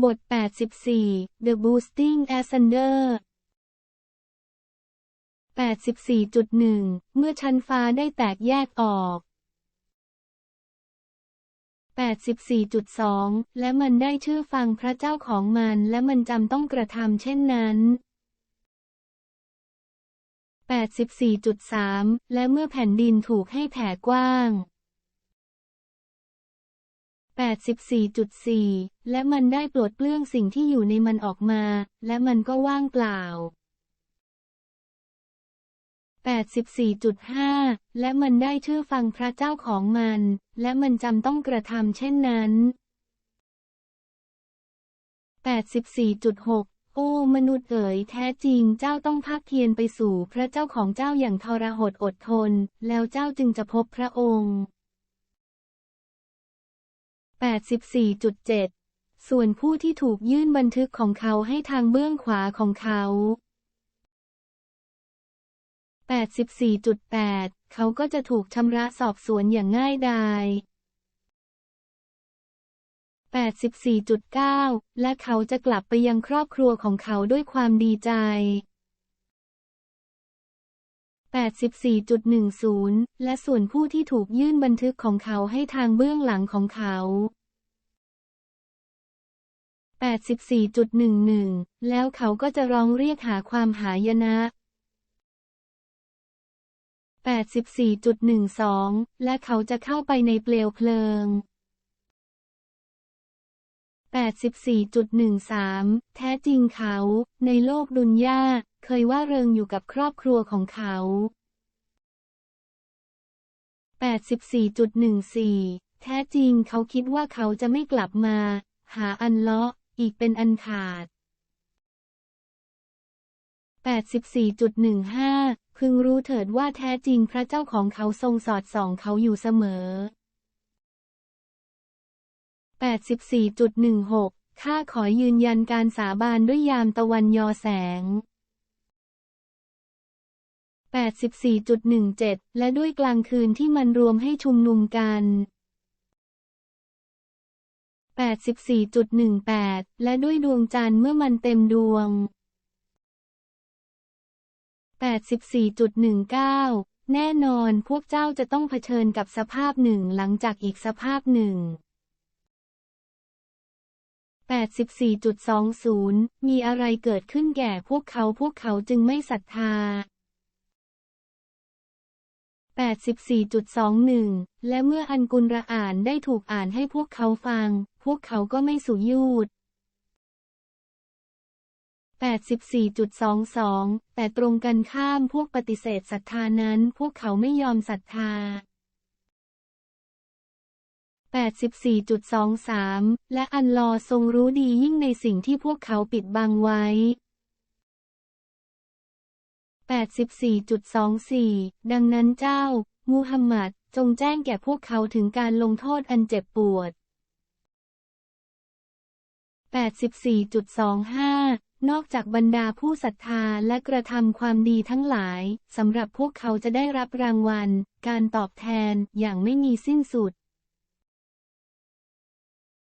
บท 84 The Boosting Ascender 84.1 เมื่อชั้นฟ้าได้แตกแยกออก 84.2 และมันได้ชื่อฟังพระเจ้าของมันและมันจำต้องกระทำเช่นนั้น 84.3 และเมื่อแผ่นดินถูกให้แผ่กว้าง 84.4 และมันได้ปลดเปลื้องสิ่งที่อยู่ในมันออกมา และมันก็ว่างเปล่า 84.5 และมันได้เชื่อฟังพระเจ้าของมัน และมันจำต้องกระทำเช่นนั้น 84.6โอ้ มนุษย์เอ๋ยแท้จริงเจ้าต้องภาคเพียรไปสู่พระเจ้าของเจ้าอย่างทรหดอดทน แล้วเจ้าจึงจะพบพระองค์ 84.7 ส่วนผู้ที่ถูกยื่นบันทึกของเขาให้ทางเบื้องขวาของเขา 84.8 เขาก็จะถูกชำระสอบสวนอย่างง่ายดาย 84.9 และเขาจะกลับไปยังครอบครัวของเขาด้วยความดีใจ 84.10 และส่วนผู้ที่ถูกยื่นบันทึกของเขาให้ทางเบื้องหลังของเขา 84.11 แล้วเขาก็จะร้องเรียกหาความหายนะ 84.12 และเขาจะเข้าไปในเปลวเพลิง 84.13 แท้จริงเขา ในโลกดุนยาเคยว่าเริงอยู่กับครอบครัวของเขา 84.14 แท้จริงเขาคิดว่าเขาจะไม่กลับมา หาอันเลาะ อีกเป็นอันขาด 84.15 พึงรู้เถิดว่าแท้จริงพระเจ้าของเขาทรงสอดส่องเขาอยู่เสมอ 84.16 ข้าขอยืนยันการสาบานด้วยยามตะวันยอแสง 84.17 และด้วยกลางคืนที่มันรวมให้ชุมนุมกัน 84.18 และด้วยดวงจันทร์เมื่อมันเต็มดวง 84.19 แน่นอนพวกเจ้าจะต้องเผชิญกับสภาพหนึ่งหลังจากอีกสภาพหนึ่ง 84.20 มีอะไรเกิดขึ้นแก่พวกเขาพวกเขาจึงไม่ศรัทธา 84.21 และเมื่ออันกุลระอ่านได้ถูกอ่านให้พวกเขาฟัง พวกเขาก็ไม่สุยูด 84.22 แต่ตรงกันข้ามพวกปฏิเสธศรัทธานั้น พวกเขาไม่ยอมศรัทธา 84.23 และอันลอทรงรู้ดียิ่งในสิ่งที่พวกเขาปิดบังไว้ 84.24 ดังนั้นเจ้า มูฮัมหมัดจงแจ้งแก่พวกเขาถึงการลงโทษอันเจ็บปวด 84.25 นอกจากบรรดาผู้ศรัทธาและกระทำความดีทั้งหลาย สำหรับพวกเขาจะได้รับรางวัล การตอบแทนอย่างไม่มีสิ้นสุด